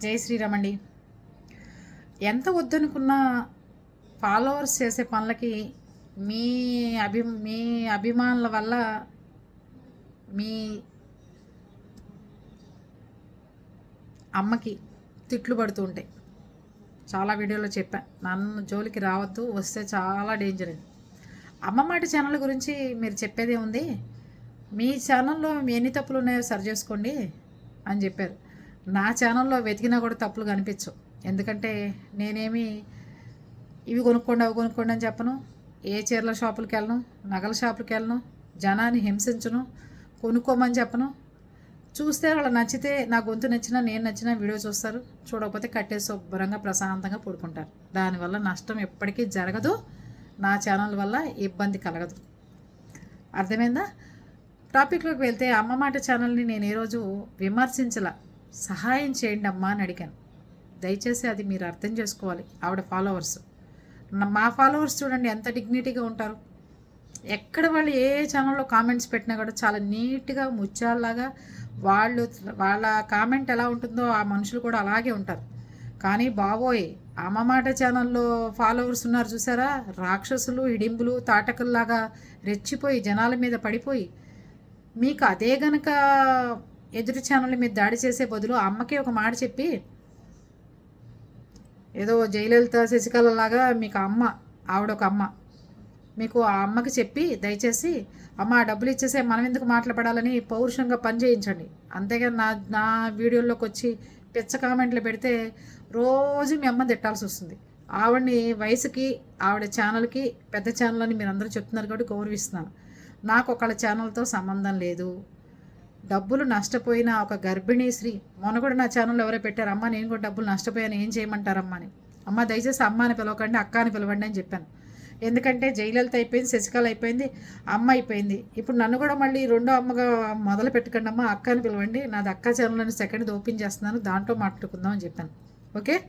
జై శ్రీరామ్ అండి ఎంత వద్దనుకున్నా ఫాలోవర్స్ చేసే పనులకి మీ అభి మీ అభిమానుల వల్ల మీ అమ్మకి తిట్లు పడుతూ ఉంటాయి. చాలా వీడియోలో చెప్పా నన్ను జోలికి రావద్దు వస్తే చాలా డేంజర్ అని అమ్మ మాట ఛానల్ గురించి మీరు చెప్పేదే ఉంది మీ ఛానల్లో ఎన్ని తప్పులు ఉన్నాయో సరి చేసుకోండి అని చెప్పారు. నా ఛానల్లో వెతికినా కూడా తప్పులు కనిపించవు. ఎందుకంటే నేనేమి ఇవి కొనుక్కోండి అవి కొనుక్కోండి అని చెప్పను. ఏ చీరల షాపులకు వెళ్ళను నగల షాపులకి వెళ్ళను జనాన్ని హింసించను కొనుక్కోమని చెప్పను. చూస్తే వాళ్ళు నచ్చితే నా గొంతు నచ్చినా నేను నచ్చినా వీడియో చూస్తారు. చూడకపోతే కట్టే శుభ్రంగా ప్రశాంతంగా పడుకుంటారు. దానివల్ల నష్టం ఎప్పటికీ జరగదు. నా ఛానల్ వల్ల ఇబ్బంది కలగదు. అర్థమైందా? టాపిక్లోకి వెళ్తే అమ్మ మాట ఛానల్ని నేను ఈరోజు విమర్శించలే. సహాయం చేయండి అమ్మా అని అడిగాను. దయచేసి అది మీరు అర్థం చేసుకోవాలి. ఆవిడ ఫాలోవర్స్. మా ఫాలోవర్స్ చూడండి ఎంత డిగ్నిటీగా ఉంటారు. ఎక్కడ వాళ్ళు ఏ ఛానల్లో కామెంట్స్ పెట్టినా కూడా చాలా నీట్గా ముత్యాలలాగా వాళ్ళు వాళ్ళ కామెంట్ ఎలా ఉంటుందో ఆ మనుషులు కూడా అలాగే ఉంటారు. కానీ బాబోయ్ అమ్మ మాట ఛానల్లో ఫాలోవర్స్ ఉన్నారు చూసారా? రాక్షసులు హిడింబులు తాటకుల్లాగా రెచ్చిపోయి జనాల మీద పడిపోయి మీకు అదే గనక ఎదుటి ఛానల్ మీద దాడి చేసే బదులు అమ్మకి ఒక మాట చెప్పి ఏదో జయలలిత శశికళలాగా మీకు అమ్మ ఆవిడ ఒక అమ్మ. మీకు ఆ అమ్మకి చెప్పి దయచేసి అమ్మ ఆ డబ్బులు ఇచ్చేసే మనం ఎందుకు మాట్లాడాలని పౌరుషంగా పని చేయించండి. అంతేగాని నా నా వీడియోల్లోకి వచ్చి పిచ్చ కామెంట్లు పెడితే రోజు మీ అమ్మ తిట్టాల్సి వస్తుంది. ఆవిడని వయసుకి ఆవిడ ఛానల్కి పెద్ద ఛానల్ అని మీరు అందరూ చెప్తున్నారు కాబట్టి గౌరవిస్తున్నాను. నాకు ఒకళ్ళ ఛానల్తో సంబంధం లేదు. డబ్బులు నష్టపోయిన ఒక గర్భిణీ స్త్రీ. మొన్న కూడా నా ఛానల్లో ఎవరో పెట్టారు అమ్మ నేను కూడా డబ్బులు నష్టపోయాను ఏం చేయమంటారమ్మా అని. అమ్మ దయచేసి అమ్మ అని పిలవకండి అక్క అని పిలవండి అని చెప్పాను. ఎందుకంటే జయలలిత అయిపోయింది శశికళ అయిపోయింది అమ్మ అయిపోయింది. ఇప్పుడు నన్ను కూడా మళ్ళీ రెండో అమ్మగా మొదలు పెట్టుకోండి అమ్మ అక్క అని పిలవండి. నాది అక్క ఛానల్ అని సెకండ్ ఓపెన్ చేస్తున్నాను దాంట్లో మాట్లాడుకుందాం అని చెప్పాను. ఓకే?